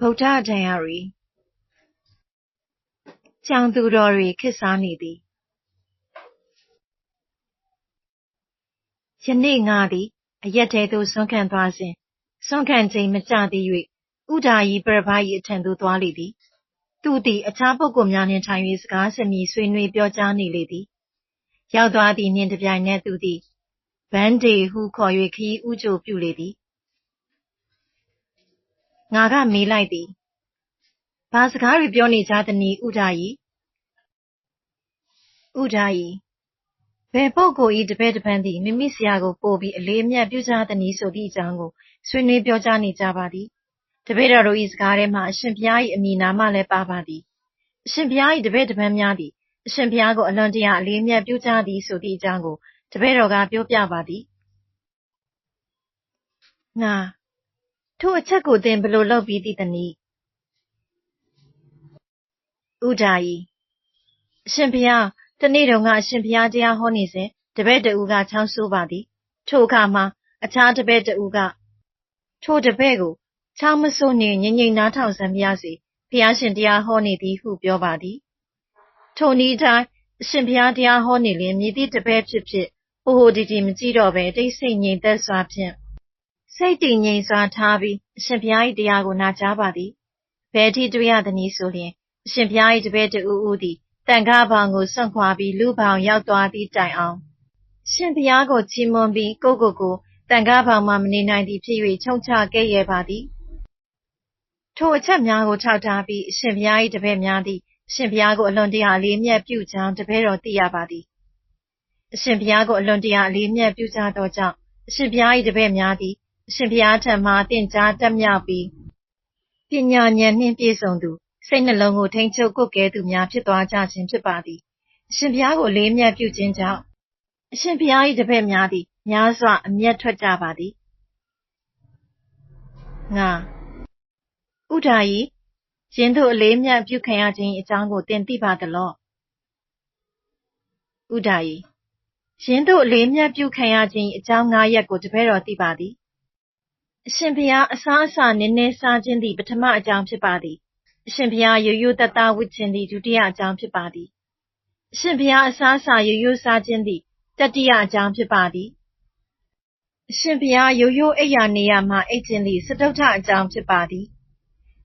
ဗုဒ္ဓဒံယာရီကြောင်သူတော်တွေခေတ်စားနေသည်ယနေ့ငါသည်အရက်ထဲသို့ဆွမ်းခံသွားစဉ်ဆွမ်းခံချိန်မကြသေး၍ဥဒါယီပရပိုက်၏အထံသို့သွားလေသည် သူသည်အခြားပုဂ္ဂိုလ်များနှင့်ထိုင်၍စကားစမြည်ဆွေးနွေးပြောကြားနေလေသည် ရောက်သွားသည့်နှင့်တပြိုင်နက်သူသည်ဗန်းဒေဟုခေါ်၍ခရီးဥကြိုပြုလေသည် ငါကမေးလိုက်သည်။ဘာစကားတွေပြောနေကြသနည်းဥဒါယီ။ဥဒါယီဘယ်ပုဂ္ဂိုလ်ဤတပည့်တပန်းသည်မိမိဆရာကိုပို့ပြီးအလေးအမြတ်ပြုကြသနည်းဆိုသည့်အကြောင်းကိုဆွေးနွေးပြောကြားနေကြပါသည်။တပည့်တော်တို့၏စကားထဲမှာအရှင်ဘုရား၏အမည်နာမလည်းပါပါသည်။အရှင်ဘုရား၏တပည့်တပန်းများသည်အရှင်ဘုရားကိုအလွန်တရာအလေးအမြတ်ပြုကြသည်ဆိုသည့်အကြောင်းကိုတပည့်တော်ကပြောပြပါသည်။ငါ ထိုအချက်ကိုသင်ဘယ်လိုလုပ်ပြီးသိသနည်းဥဒါယီအရှင်ဘုရားတနေ့တုန်းကအရှင်ဘုရားတရားဟောနေစဉ်တပည့်တဦးကချောင်းဆိုးပါသည် ထိုအခါမှာအခြားတပည့်တဦးကထိုတပည့်ကိုချောင်းမဆိုးနေငြိမ်ငြိမ်နားထောင်စမ်းပါရစေဘုရားရှင်တရားဟောနေသည်ဟုပြောပါသည် ထိုနည်းတိုင်းအရှင်ဘုရားတရားဟောနေလျင်မြည်သည့်တပည့်ဖြစ်ဖြစ်ဟိုဟိုဒီဒီမကြည့်တော့ဘဲတိတ်ဆိတ်ငြိမ်သက်စွာဖြင့် စိတ်တည်ငြိမ်စွာထားပြီးအရှင်ဘုရား၏တရားကိုနာကြားပါသည်ဘယ်ထိတွေ့ရသနည်းဆိုလျင်အရှင်ဘုရား၏တပည့်တဦးဦးသည်တန်ခါဘောင်ကိုစွန့်ခွာပြီးလူဘောင်ရောက်သွားသည့်တိုင်အောင်ရှင်ဘုရားကိုချီးမွမ်းပြီးကိုကိုကိုတန်ခါဘောင်မှမနေနိုင်သည်ဖြစ်၍ချုံချကဲ့ရဲ့ပါသည်ထိုအချက်များကိုထောက်ထားပြီးအရှင်ဘုရား၏တပည့်များသည်အရှင်ဘုရားကိုအလွန်တရာအလေးမြတ်ပြုကြောင်းတပည့်တော်သိရပါသည်အရှင်ဘုရားကိုအလွန်တရာအလေးမြတ်ပြုကြသောကြောင့်အရှင်ဘုရား၏တပည့်များသည် အရှင်ဘုရားထံမှသင်ကြားတတ်မြောက်ပြီးပညာဉာဏ်နှင့်ပြည့်စုံသူစိတ်နှလုံးကိုထိန်းချုပ်ကွပ်ကဲသူများဖြစ်သွားကြခြင်းဖြစ်ပါသည်အရှင်ဘုရားကိုလေးမြတ်ပြုခြင်းကြောင့်အရှင်ဘုရား၏တပည့်များသည်များစွာအမျက်ထွက်ကြပါသည်ငါဥဒါယီယင်းတို့အလေးမြတ်ပြုခံရခြင်းအကြောင်းကိုသင်သိပါသလောဥဒါယီယင်းတို့အလေးမြတ်ပြုခံရခြင်းအကြောင်း၅ရက်ကိုတပည့်တော်သိပါသည် အရှင်ဘုရားအစားအစာနည်းနည်းစားခြင်းသည် ပထမအကြောင်းဖြစ်ပါသည်အရှင်ဘုရားရိုးရိုးသားသားဝတ်ခြင်းသည်ဒုတိယအကြောင်းဖြစ်ပါသည်အရှင်ဘုရားအစားအစာရိုးရိုးစားခြင်းသည်တတိယအကြောင်းဖြစ်ပါသည်အရှင်ဘုရားရိုးရိုးအိပ်ရာနေရာမှအိပ်ခြင်းသည်စတုထအကြောင်းဖြစ်ပါသည်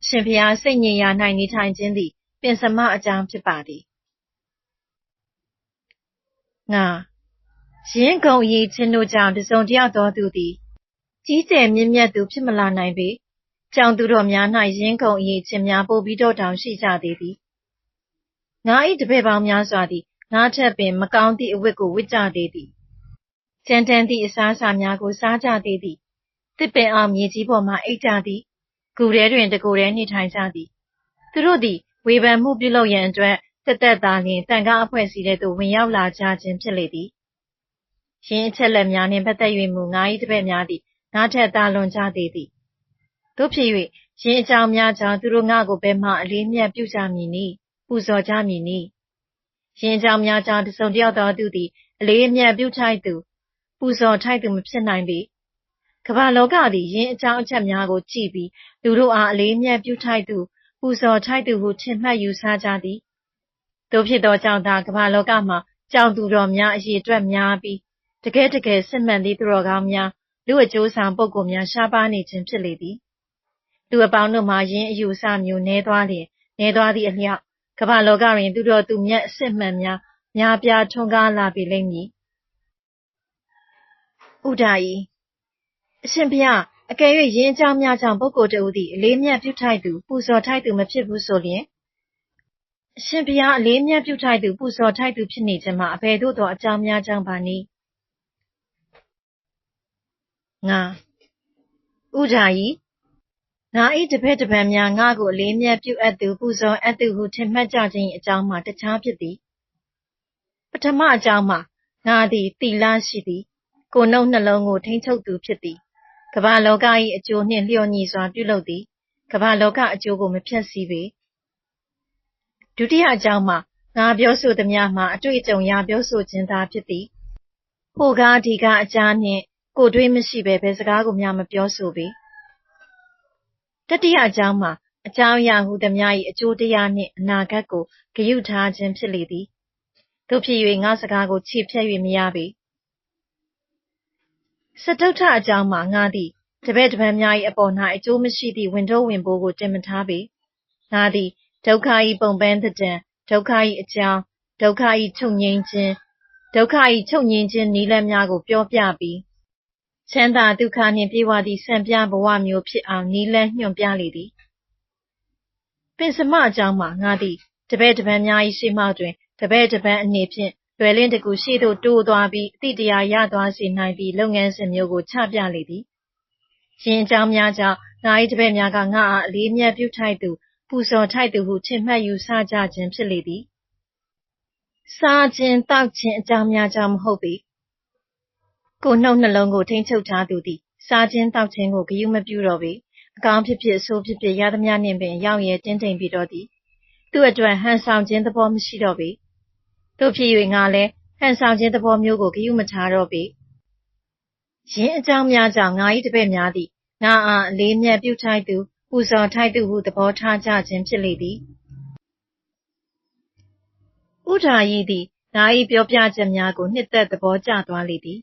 အရှင်ဘုရားစိတ်ငြိမ်ရာ၌နေထိုင်ခြင်းသည်ပင်စမအကြောင်းဖြစ်ပါသည်ငါရင်းကုန်ရည်ခြင်းတို့ကြောင့်တစုံတယောက်သောသူသည် ကြီးကျယ်မြင့်မြတ်သူ ဖြစ်မလာနိုင်ပေ။ကြောင်သူတော်များ၌ရင်းကုန်အရေးချင်းများပိုပြီးတော့တောင်ရှိကြသေးသည်။ငါ၏တပည့်ပေါင်းများစွာသည်ငါထက်ပင်မကောင်းသည့်အဝတ်ကိုဝတ်ကြသေးသည်။ကြမ်းတမ်းသည့်အစားအစာများကိုစားကြသေးသည်။တစ်ပင်အောင်မြေကြီးပေါ်မှအိတ်ကြသည်။ဂူထဲတွင်တကိုယ်တည်းနေထိုင်ကြသည်။သူတို့သည်ဝေဖန်မှုပြုလုပ်ရန်အတွက်တက်တက်သားလျင်တန်ကားအဖွဲ့အစည်းထဲသို့ဝင်ရောက်လာကြခြင်းဖြစ်လေသည်။ရင်းအချက်လက်များနှင့်ပတ်သက်၍မူငါ၏တပည့်များသည် ငါထက်သာလွန်ကြသေးသည်။သို့ဖြစ်၍ယင်းအကြောင်းများကြောင့်သူတို့ငါ့ကိုဘယ်မှအလေးအမြတ်ပြုကြမည်နည်း။ပူဇော်ကြမည်နည်း။ယင်းအကြောင်းများကြောင့်တစုံတယောက်သောသူသည်အလေးအမြတ်ပြုထိုက်သူ၊ပူဇော်ထိုက်သူမဖြစ်နိုင်ပေ။ကမ္ဘာလောကသည်ယင်းအကြောင်းအချက်များကိုကြည့်ပြီးလူတို့အားအလေးအမြတ်ပြုထိုက်သူ၊ပူဇော်ထိုက်သူဟုထင်မှတ်ယူဆကြသည်။သို့ဖြစ်သောကြောင့်သာကမ္ဘာလောကမှာကြောင်သူတော်များအရေအတွက်များပြီးတကယ့်တကယ်စစ်မှန်သည့်သူတော်ကောင်းများ လူအကျိုးဆောင်ပုဂ္ဂိုလ်များရှားပါးနေခြင်းဖြစ်လေသည်။လူအပေါင်းတို့မှာယင်းအယူအဆမျိုးနည်းသွားလျင်နည်းသွားသည့်အလျောက်ကမ္ဘာလောကတွင် သူတော်သူမြတ်အစစ်အမှန်များများပြားထွန်းကားလာပေလိမ့်မည်။ဥဒါယီအရှင်ဘုရားအကယ်၍ယင်းအကြောင်းများကြောင့်ပုဂ္ဂိုလ်တဦးသည်အလေးအမြတ်ပြုထိုက်သူ၊ပူဇော်ထိုက်သူမဖြစ်ဘူးဆိုလျှင်အရှင်ဘုရားအလေးအမြတ်ပြုထိုက်သူ၊ပူဇော်ထိုက်သူဖြစ်နေခြင်းမှာအဘယ်သို့သောအကြောင်းများကြောင့်ပါနည်း ငါဥဒါယီငါ၏တပည့်တပန်းများငါကိုအလေးအမြတ်ပြုအပ်သူ၊ပူဇော်အပ်သူဟုထင်မှတ်ကြခြင်း၏အကြောင်းမှာတခြားဖြစ်သည်။ပထမအကြောင်းမှာငါသည်သီလရှိသည်။ကိုယ်နှုတ်နှလုံးကိုထိန်းချုပ်သူဖြစ်သည်။ကမ္ဘာလောက၏အကျိုးနှင့်လျော်ညီစွာပြုလုပ်သည်။ကမ္ဘာလောကအကျိုးကိုမဖျက်ဆီးပေ။ဒုတိယအကြောင်းမှာငါပြောဆိုသမျှမှာအတွေ့အကြုံအရပြောဆိုခြင်းသာဖြစ်သည်။ဟိုကားဒီကားအကြားနှင့် ကိုယ်တွေ့မရှိဘဲဘယ်စကားကိုမျှမပြောဆိုပေ။တတိယအကြောင်းမှာအကြောင်းအရာဟူသမျှ၏အကျိုးတရားနှင့်အနာဂတ်ကိုဂရုထားခြင်းဖြစ်လေသည်။သို့ဖြစ်၍ငါ့စကားကိုခြေဖျက်၍မရပေ။စတုတ္ထအကြောင်းမှာငါသည်တပည့်တပန်းများ၏အပေါ်၌အကျိုးမရှိသည့်ဝန်ထုပ်ဝန်ပိုးကိုတင်မထားပေ။ငါသည်ဒုက္ခ၏ပုံပန်းသဏ္ဍာန်၊ဒုက္ခ၏အကြောင်း၊ဒုက္ခ၏ချုပ်ငြိမ်းခြင်း၊ဒုက္ခ၏ချုပ်ငြိမ်းခြင်းနည်းလမ်းများကိုပြောပြပြီး ချမ်းသာဒုက္ခနှင့်ပြည့်ဝသည့်စံပြဘဝမျိုးဖြစ်အောင်နည်းလမ်းညွှန်ပြလေသည်။ပဉ္စမအကြောင်းမှာငါသည်တပည့်တပန်းများ၏ရှေ့မှောက်တွင်တပည့်တပန်းအနေဖြင့်လွယ်လင့်တကူရှေ့သို့တိုးသွားပြီးအသိတရားရသွားစေနိုင်သည့်လုပ်ငန်းစဉ်မျိုးကိုချပြလေသည်။ယင်းအကြောင်းများကြောင့်ငါ၏တပည့်များကငါ့အားအလေးအမြတ်ပြုထိုက်သူ၊ပူဇော်ထိုက်သူဟုထင်မှတ်ယူဆကြခြင်းဖြစ်လေသည်။စားခြင်း၊သောက်ခြင်းအကြောင်းများကြောင့်မဟုတ်ပေ။ ကိုယ်နှုတ်နှလုံးကိုထိန်းချုပ်ထားသူသည်စားခြင်းသောက်ခြင်းကိုဂရုမပြုတော့ပေ။အကောင်းဖြစ်ဖြစ်အဆိုးဖြစ်ဖြစ်ရသမျှနှင့်ပင်ရောင့်ရဲတင်းတိမ်ပေတော့သည်။သူ့အတွက်ဟန်ဆောင်ခြင်းသဘောမရှိတော့ပေ။သို့ဖြစ်၍ငါလည်းဟန်ဆောင်ခြင်းသဘောမျိုးကိုဂရုမထားတော့ပေ။ယင်းအကြောင်းများကြောင့်ငါ၏တပည့်များသည်ငါ့အားအလေးအမြတ်ပြုထိုက်သူ၊ပူဇော်ထိုက်သူဟုသဘောထားကြခြင်းဖြစ်လေသည်။ဥဒါယိသည်ငါ၏ပြောပြချက်များကိုနှစ်သက်သဘောကျသွားလေသည်